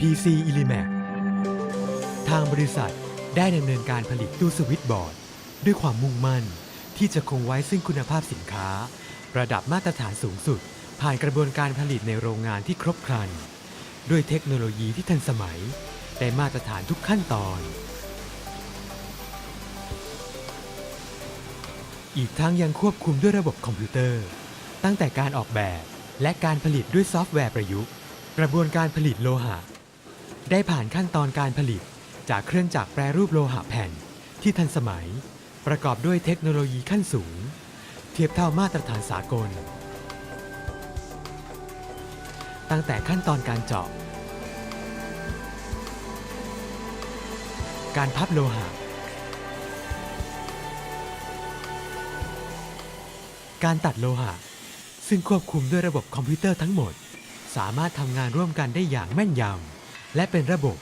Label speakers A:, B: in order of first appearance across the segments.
A: PC e l i m a c ทางบริษัทได้ดำเนินการผลิตตู้สวิตช์บอร์ด ด้วยความมุ่งมั่นที่จะคงไว้ซึ่งคุณภาพสินค้า ระดับมาตรฐานสูงสุด ผ่านกระบวนการผลิตในโรงงานที่ครบครัน ด้วยเทคโนโลยีที่ทันสมัย ได้มาตรฐานทุกขั้นตอน อีกทั้งยังควบคุมด้วยระบบคอมพิวเตอร์ ตั้งแต่การออกแบบและการผลิตด้วยซอฟต์แวร์ประยุกต์ กระบวนการผลิตโลหะ ได้ผ่านขั้นตอนการผลิต จากเครื่องจักรแปรรูปโลหะแผ่นที่ทันสมัย ประกอบด้วยเทคโนโลยีขั้นสูง เทียบเท่ามาตรฐานสากล ตั้งแต่ขั้นตอนการเจาะ การพับโลหะ การตัดโลหะ ซึ่งควบคุมด้วยระบบคอมพิวเตอร์ทั้งหมด สามารถทำงานร่วมกันได้อย่างแม่นยำ และเป็นระบบ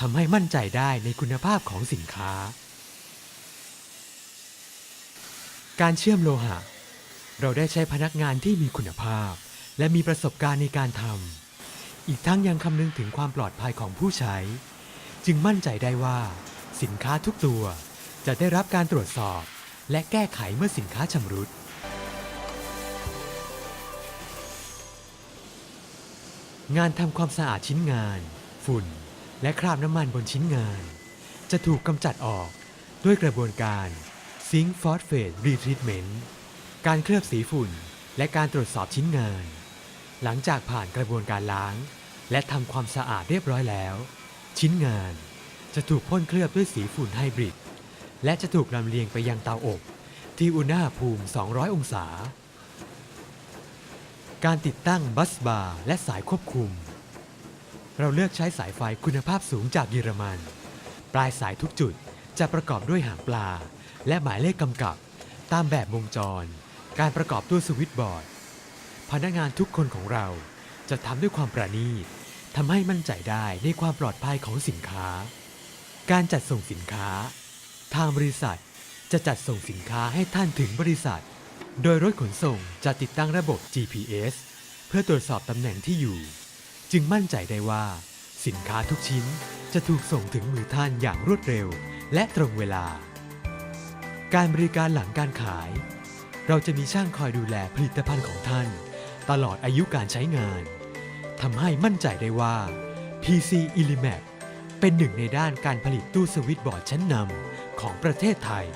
A: ทำให้มั่นใจได้ในคุณภาพของสินค้า การเชื่อมโลหะ เราได้ใช้พนักงานที่มีคุณภาพ และมีประสบการณ์ในการทำอีกทั้งยังคำนึงถึงความปลอดภัยของผู้ใช้ จึงมั่นใจได้ว่า สินค้าทุกตัวจะได้รับการตรวจสอบ และแก้ไขเมื่อสินค้าชำรุดงานทำความสะอาดชิ้นงาน ฝุ่น และคราบน้ำมันบนชิ้นงาน จะถูกกำจัดออกด้วยกระบวนการ Zinc Phosphate Retreatment การเคลือบสีฝุ่น และการตรวจสอบชิ้นงาน หลังจากผ่านกระบวนการล้าง และทำความสะอาดเรียบร้อยแล้ว ชิ้นงานจะถูกพ่นเคลือบด้วยสีฝุ่นไฮบริด และจะถูกลำเลียงไปยังเตาอบที่อุณหภูมิ 200 องศา การติดตั้งบัสบาร์และสายควบคุม เราเลือกใช้สายไฟคุณภาพสูงจากเยอรมัน ปลายสายทุกจุดจะประกอบด้วยหางปลา และหมายเลขกำกับ ตามแบบวงจร การประกอบตัวสวิตช์บอร์ด พนักงานทุกคนของเราจะทำด้วยความประณีตทำให้มั่นใจได้ในความปลอดภัยของสินค้า การจัดส่งสินค้า ทางบริษัทจะจัดส่งสินค้าให้ท่านถึงบริษัท โดยรถขนส่งจะติดตั้งระบบ GPS เพื่อตรวจสอบตำแหน่งที่อยู่ จึงมั่นใจได้ว่า สินค้าทุกชิ้นจะถูกส่งถึงมือท่านอย่างรวดเร็ว และตรงเวลา การบริการหลังการขาย เราจะมีช่างคอยดูแลผลิตภัณฑ์ของท่าน ตลอดอายุการใช้งานทำให้มั่นใจได้ว่า PC e l i m a c เป็นหนึ่งในด้านการผลิตตู้สวิตช์บอร์ดชั้นนำของประเทศไทย